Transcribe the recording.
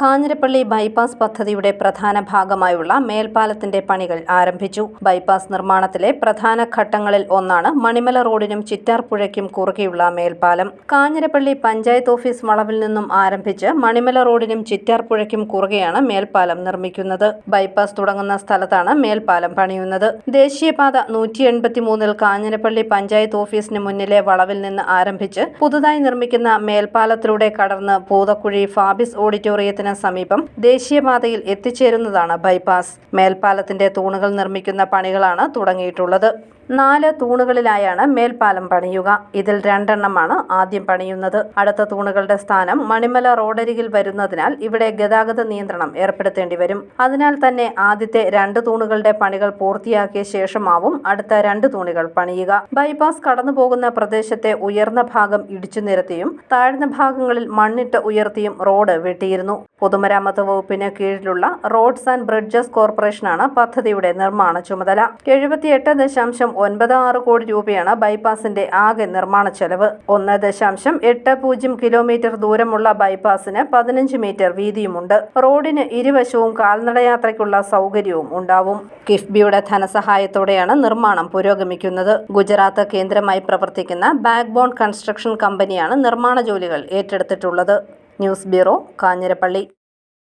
Kanjirappally bypass പദ്ധതിയുടെ പ്രധാന ഭാഗമായുള്ള മേൽപ്പാലത്തിന്റെ പണികൾ ആരംഭിച്ചു. ബൈപ്പാസ് നിർമ്മാണത്തിലെ പ്രധാന ഘട്ടങ്ങളിൽ ഒന്നാണ് മണിമല റോഡിനും ചിറ്റാർപ്പുഴയ്ക്കും കുറുകെയുള്ള മേൽപ്പാലം. കാഞ്ഞിരപ്പള്ളി പഞ്ചായത്ത് ഓഫീസ് വളവിൽ നിന്നും ആരംഭിച്ച് മണിമല റോഡിനും ചിറ്റാർപ്പുഴയ്ക്കും കുറുകെയാണ് മേൽപ്പാലം നിർമ്മിക്കുന്നത്. ബൈപ്പാസ് തുടങ്ങുന്ന സ്ഥലത്താണ് മേൽപ്പാലം പണിയുന്നത്. ദേശീയപാത നൂറ്റി എൺപത്തിമൂന്നിൽ കാഞ്ഞിരപ്പള്ളി പഞ്ചായത്ത് ഓഫീസിന് മുന്നിലെ വളവിൽ നിന്ന് ആരംഭിച്ച് പുതുതായി നിർമ്മിക്കുന്ന മേൽപ്പാലത്തിലൂടെ കടന്ന് പൂതക്കുഴി ഫാബിസ് ഓഡിറ്റോറിയത്തിന് സമീപം ദേശീയപാതയിൽ എത്തിച്ചേരുന്നതാണ് ബൈപ്പാസ്. മേൽപ്പാലത്തിന്റെ തൂണുകൾ നിർമ്മിക്കുന്ന പണികളാണ് തുടങ്ങിയിട്ടുള്ളത്. നാല് തൂണുകളിലായാണ് മേൽപ്പാലം പണിയുക. ഇതിൽ രണ്ടെണ്ണമാണ് ആദ്യം പണിയുന്നത്. അടുത്ത തൂണുകളുടെ സ്ഥാനം മണിമല റോഡരികിൽ വരുന്നതിനാൽ ഇവിടെ ഗതാഗത നിയന്ത്രണം ഏർപ്പെടുത്തേണ്ടി വരും. അതിനാൽ തന്നെ ആദ്യത്തെ രണ്ട് തൂണുകളുടെ പണികൾ പൂർത്തിയാക്കിയ ശേഷമാവും അടുത്ത രണ്ട് തൂണുകൾ പണിയുക. ബൈപ്പാസ് കടന്നുപോകുന്ന പ്രദേശത്തെ ഉയർന്ന ഭാഗം ഇടിച്ചു നിരത്തിയും താഴ്ന്ന ഭാഗങ്ങളിൽ മണ്ണിട്ട് ഉയർത്തിയും റോഡ് വെട്ടിയിരുന്നു. പൊതുമരാമത്ത് വകുപ്പിന് കീഴിലുള്ള റോഡ്സ് ആൻഡ് ബ്രിഡ്ജസ് കോർപ്പറേഷനാണ് പദ്ധതിയുടെ നിർമ്മാണ ചുമതല. എഴുപത്തിയെട്ട് ദശാംശം ഒൻപത് ആറ് കോടി രൂപയാണ് ബൈപ്പാസിന്റെ ആകെ നിർമ്മാണ ചെലവ്. ഒന്ന് ദശാംശം എട്ട് പൂജ്യം കിലോമീറ്റർ ദൂരമുള്ള ബൈപ്പാസിന് പതിനഞ്ച് മീറ്റർ വീതിയുമുണ്ട്. റോഡിന് ഇരുവശവും കാൽനടയാത്രയ്ക്കുള്ള സൗകര്യവും ഉണ്ടാവും. കിഫ്ബിയുടെ ധനസഹായത്തോടെയാണ് നിർമ്മാണം പുരോഗമിക്കുന്നത്. ഗുജറാത്ത് കേന്ദ്രമായി പ്രവർത്തിക്കുന്ന ബാക്ക്ബോൺ കൺസ്ട്രക്ഷൻ കമ്പനിയാണ് നിർമ്മാണ ജോലികൾ ഏറ്റെടുത്തിട്ടുള്ളത്. News bureau Kanjirappally.